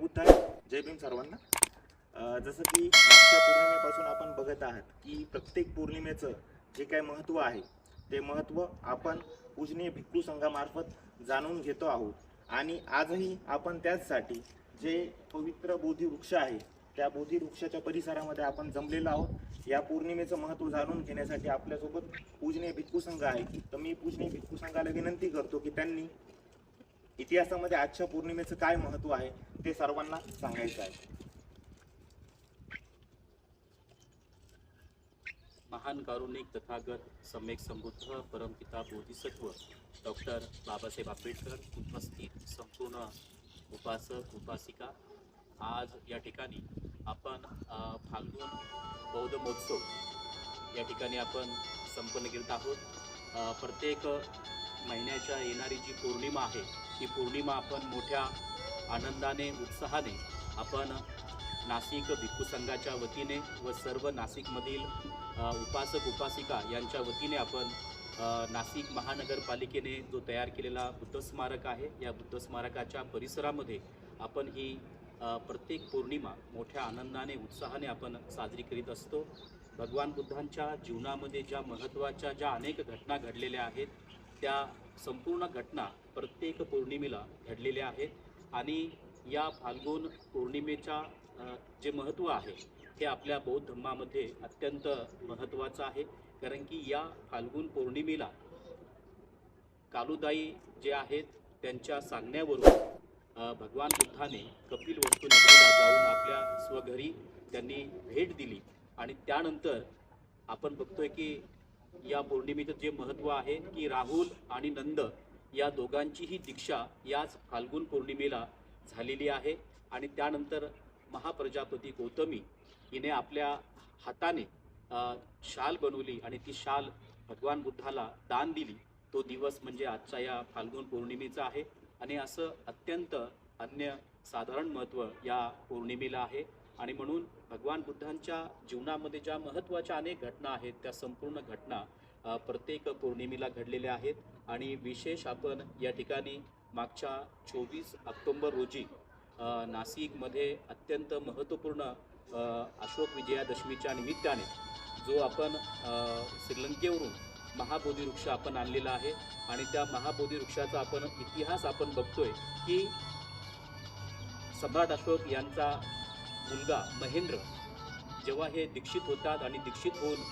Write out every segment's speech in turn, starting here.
बुद्ध जय भीम सर्वांना. जसं की मागच्या पौर्णिमेपासून आपण बघत आहात की प्रत्येक पौर्णिमेचं जे काय महत्त्व आहे ते महत्त्व आपण पूजनीय भिक्खू संघामार्फत जाणून घेतो आहोत. आणि आजही आपण त्याचसाठी जे पवित्र बोधी वृक्ष आहे त्या बोधी वृक्षाच्या परिसरामध्ये आपण जमलेलो आहोत. या पौर्णिमेचं महत्त्व जाणून घेण्यासाठी आपल्यासोबत पूजनीय भिक्खू संघ आहे. तर मी पूजनीय भिक्खू संघाला विनंती करतो की त्यांनी इतिहासामध्ये आजच्या पौर्णिमेचं काय महत्त्व आहे ते सर्वांना सांगायचं आहे. महान कारुणिक तथागत सम्यक समृद्ध परमपिता बोधिसत्व डॉक्टर बाबासाहेब आंबेडकर उपस्थित संपूर्ण उपासक उपासिका. आज या ठिकाणी आपण फाल्गुन बौद्ध महोत्सव या ठिकाणी आपण संपन्न करीत आहोत. प्रत्येक महिन्याच्या येणारी जी पौर्णिमा आहे ही पौर्णिमा आपण मोठ्या आनंदाने उत्साहाने आपण नाशिक भिक्खू संघाच्या वतीने व सर्व नाशिकमधील उपासक उपासिका यांच्या वतीने आपण नाशिक महानगरपालिकेने जो तयार केलेला बुद्ध स्मारक आहे या बुद्ध स्मारकाच्या परिसरामध्ये आपण ही प्रत्येक पौर्णिमा मोठ्या आनंदाने उत्साहाने आपण साजरी करीत असतो. भगवान बुद्धांच्या जीवनामध्ये ज्या महत्त्वाच्या ज्या अनेक घटना घडलेल्या आहेत त्या संपूर्ण घटना प्रत्येक पौर्णिमेला घडलेल्या आहेत आणि या फाल्गुन पौर्णिमेच्या जे महत्त्व आहे हे आपल्या बौद्ध धर्मामध्ये अत्यंत महत्त्वाचं आहे. कारण की या फाल्गुन पौर्णिमेला कालुदाई जे आहेत त्यांच्या सांगण्यावरून भगवान बुद्धाने कपिल वस्तू जाऊन आपल्या स्वघरी त्यांनी भेट दिली. आणि त्यानंतर आपण बघतोय की या पौर्णिमेचं जे महत्त्व आहे की राहुल आणि नंद या दोघांचीही दीक्षा याच फाल्गुन पौर्णिमेला झालेली आहे. आणि त्यानंतर महाप्रजापती गौतमी हिने आपल्या हाताने शाल बनवली आणि ती शाल भगवान बुद्धाला दान दिली. तो दिवस म्हणजे आजच्या या फाल्गुन पौर्णिमेचा आहे. आणि असं अत्यंत अन्य साधारण महत्त्व या पौर्णिमेला आहे. आणि म्हणून भगवान बुद्धांच्या जीवनामध्ये ज्या महत्त्वाच्या अनेक घटना आहेत त्या संपूर्ण घटना प्रत्येक पौर्णिमेला घडलेल्या आहेत. आणि विशेष आपण या ठिकाणी मागच्या चोवीस ऑक्टोंबर रोजी नाशिकमध्ये अत्यंत महत्त्वपूर्ण अशोक विजयादशमीच्या निमित्ताने जो आपण श्रीलंकेवरून महाबोधी वृक्ष आपण आणलेला आहे. आणि त्या महाबोधी वृक्षाचा आपण इतिहास आपण बघतोय की सम्राट अशोक यांचा मुलगा महेंद्र. जेव्हा हे दीक्षित होतात आणि दीक्षित होऊन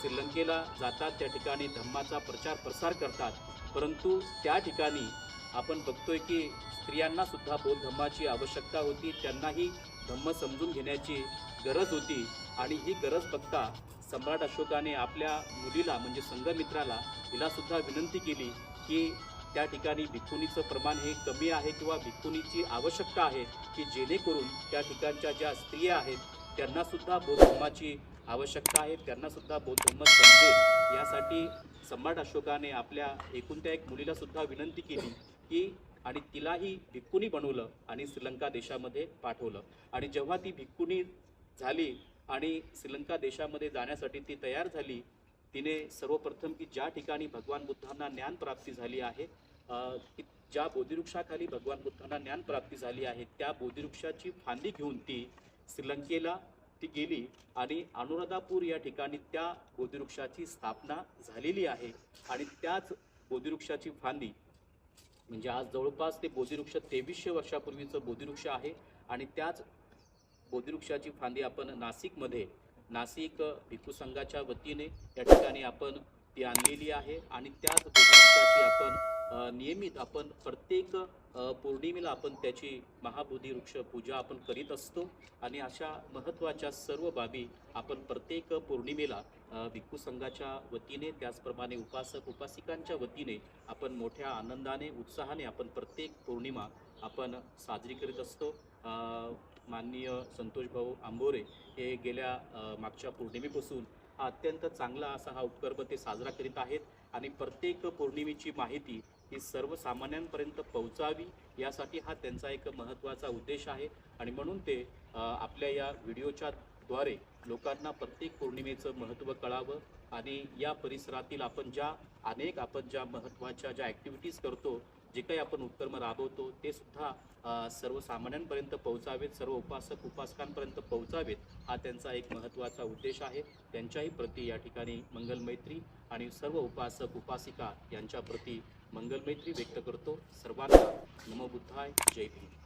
श्रीलंकेला जातात त्या ठिकाणी धम्माचा प्रचार प्रसार करतात. परंतु त्या ठिकाणी आपण बघतोय की स्त्रियांनासुद्धा बौद्ध धम्माची आवश्यकता होती. त्यांनाही धम्म समजून घेण्याची गरज होती. आणि ही गरज बघता सम्राट अशोकाने आपल्या मुलीला म्हणजे संघमित्राला हिलासुद्धा विनंती केली की त्या ठिकाणी भिक्खुनीचं प्रमाण हे कमी आहे किंवा भिक्खुनीची आवश्यकता आहे की जेणेकरून त्या ठिकाणच्या ज्या स्त्रिया आहेत त्यांनासुद्धा बोधधर्माची आवश्यकता आहे त्यांनासुद्धा सुद्धा धर्म समजेल. यासाठी सम्राट अशोकाने आपल्या एकूण त्या एक मुलीलासुद्धा विनंती केली की आणि तिलाही भिक्कुनी बनवलं आणि श्रीलंका देशामध्ये पाठवलं. आणि जेव्हा ती भिक्कुनी झाली आणि श्रीलंका देशामध्ये जाण्यासाठी ती तयार झाली तिने सर्वप्रथम की ज्या ठिकाणी भगवान बुद्धांना ज्ञान प्राप्ती झाली आहे की ज्या बोधिवृक्षाखाली भगवान बुद्धांना ज्ञान प्राप्ती झाली आहे त्या बोधिवृक्षाची फांदी घेऊन ती श्रीलंकेला ती गेली आणि अनुराधापूर या ठिकाणी त्या बोधिवृक्षाची स्थापना झालेली आहे आणि त्याच बोधिवृक्षाची फांदी म्हणजे आज जवळपास ते बोधिवृक्ष तेवीसशे वर्षापूर्वीचं बोधिवृक्ष आहे आणि त्याच बोधिवृक्षाची फांदी आपण नाशिकमध्ये नाशिक भिक्खू संघाच्या वतीने या ठिकाणी आपण ती आणलेली आहे. आणि त्याच आपण नियमित आपण प्रत्येक पौर्णिमेला आपण त्याची महाबोधी वृक्ष पूजा आपण करीत असतो आणि अशा महत्त्वाच्या सर्व बाबी आपण प्रत्येक पौर्णिमेला भिक्खू संघाच्या वतीने त्याचप्रमाणे उपासक उपासिकांच्या वतीने आपण मोठ्या आनंदाने उत्साहाने आपण प्रत्येक पौर्णिमा आपण साजरी करीत असतो. माननीय संतोष भाऊ आंबोरे हे गेल्या मागच्या पौर्णिमेपासून हा अत्यंत चांगला असा हा उपक्रम ते साजरा करीत आहेत आणि प्रत्येक पौर्णिमेची माहिती ही सर्वसामान्यांपर्यंत पोहोचावी यासाठी हा त्यांचा एक महत्त्वाचा उद्देश आहे. आणि म्हणून ते आपल्या या व्हिडिओच्या द्वारे लोकांना प्रत्येक पौर्णिमेचं महत्त्व कळावं आणि या परिसरातील आपण ज्या अनेक आपण ज्या महत्त्वाच्या ज्या ॲक्टिव्हिटीज करतो जे काही आपण उपक्रम राबवतो ते सुद्धा सर्वसामान्यांपर्यंत पोहोचावेत सर्व उपासक उपासकांपर्यंत पोहोचावेत हा त्यांचा एक महत्त्वाचा उद्देश आहे. त्यांच्याही प्रती या ठिकाणी मंगलमैत्री आणि सर्व उपासक उपासिका यांच्या प्रती मंगलमैत्री व्यक्त करतो. सर्वांना नमो बुद्धाय जय भीम.